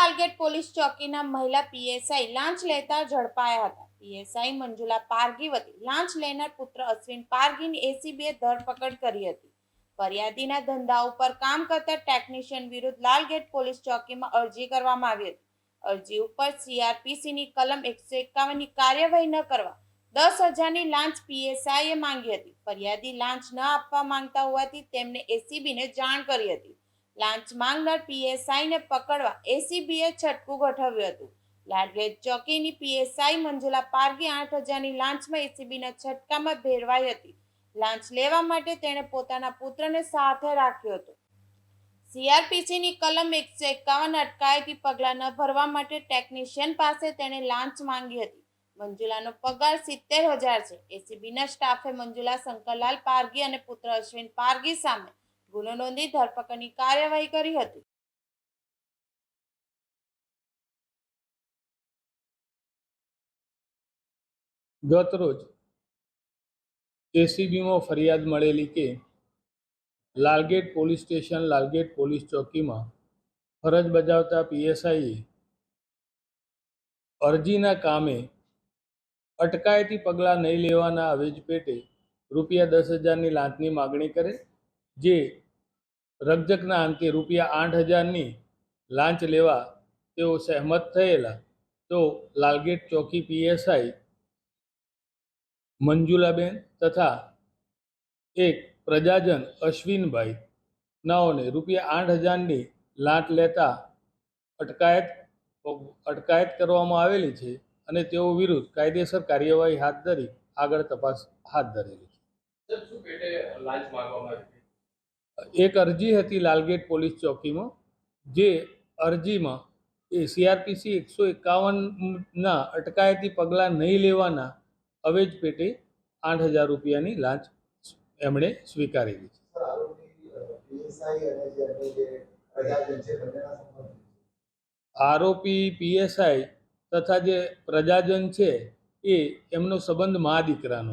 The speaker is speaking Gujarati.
લાલગેટ પોલીસ ચોકીના મહિલા પીએસઆઈ લાંચ લેતા ઝડપાયા હતા. પીએસઆઈ મંજુલા પારગી વતી લાંચ લેનાર પુત્ર અશ્વિન પારગીની એસીબીએ ધરપકડ કરી હતી. ફરિયાદીના ધંધા ઉપર કામ કરતા ટેકનિશિયન વિરુદ્ધ લાલગેટ પોલીસ ચોકીમાં અરજી કરવામાં આવી હતી. અરજી ઉપર સીઆરપીસીની કલમ એકસો એકાવનની કાર્યવાહી ન કરવા દસ હજારની લાંચ પીએસઆઈએ માંગી હતી. ફરિયાદી લાંચ ન આપવા માંગતા હોવાથી તેમને એસીબીને જાણ કરી હતી. લાંચ માંગનાર પીએસઆઈને પકડવા એસીબીએ છટકું ગોઠવ્યું હતું. લાડગેટ ચોકીની પીએસઆઈ મંજુલા પારગી આઠ હજારની લાંચમાં એસીબીના છટકામાં ભેરવાઈ હતી. લાંચ લેવા માટે તેણે પોતાના પુત્રને સાથે રાખ્યો હતો. સીઆરપીસીની કલમ એકસો એકાવન અટકાયતી પગલાં ન ભરવા માટે ટેકનિશિયન પાસે તેણે લાંચ માંગી હતી. મંજુલાનો પગાર સિત્તેર હજાર છે. એસીબીના સ્ટાફે મંજુલા શંકરલાલ પારગી અને પુત્ર અશ્વિન પારગી સામે ગુનો નોંધી ધરપકડની કાર્યવાહી કરી હતી. ગત રોજ એસીબીમાં ફરિયાદ મળેલી કે Lalgate police station Lalgate police ચોકીમાં ફરજ બજાવતા પીએસઆઈએ અરજીના કામે અટકાયતી પગલાં નહીં લેવાના અવેજ પેટે રૂપિયા દસ હજારની લાંચની માગણી કરે જે રકજકના અંતે રૂપિયા આઠ હજારની લાંચ લેવા તેઓ સહેમત થયેલા, તો લાલગેટ ચોકી પીએસઆઈ મંજુલાબેન તથા એક પ્રજાજન અશ્વિનભાઈ નાઓને રૂપિયા આઠ હજારની લાંચ લેતા અટકાયત અટકાયત કરવામાં આવેલી છે અને તેઓ વિરુદ્ધ કાયદેસર કાર્યવાહી હાથ ધરી આગળ તપાસ હાથ ધરેલી છે. એક અરજી હતી લાલગેટ પોલીસ ચોકીમાં જે અરજીમાં એ સીઆરપીસી એકસો એકાવનના અટકાયતી પગલાં નહીં લેવાના અવેજ પેટે આઠ હજાર રૂપિયાની લાંચ એમણે સ્વીકારેલી છે. આરોપી પીએસઆઈ તથા જે પ્રજાજન છે એ એમનો સંબંધ મા દીકરાનો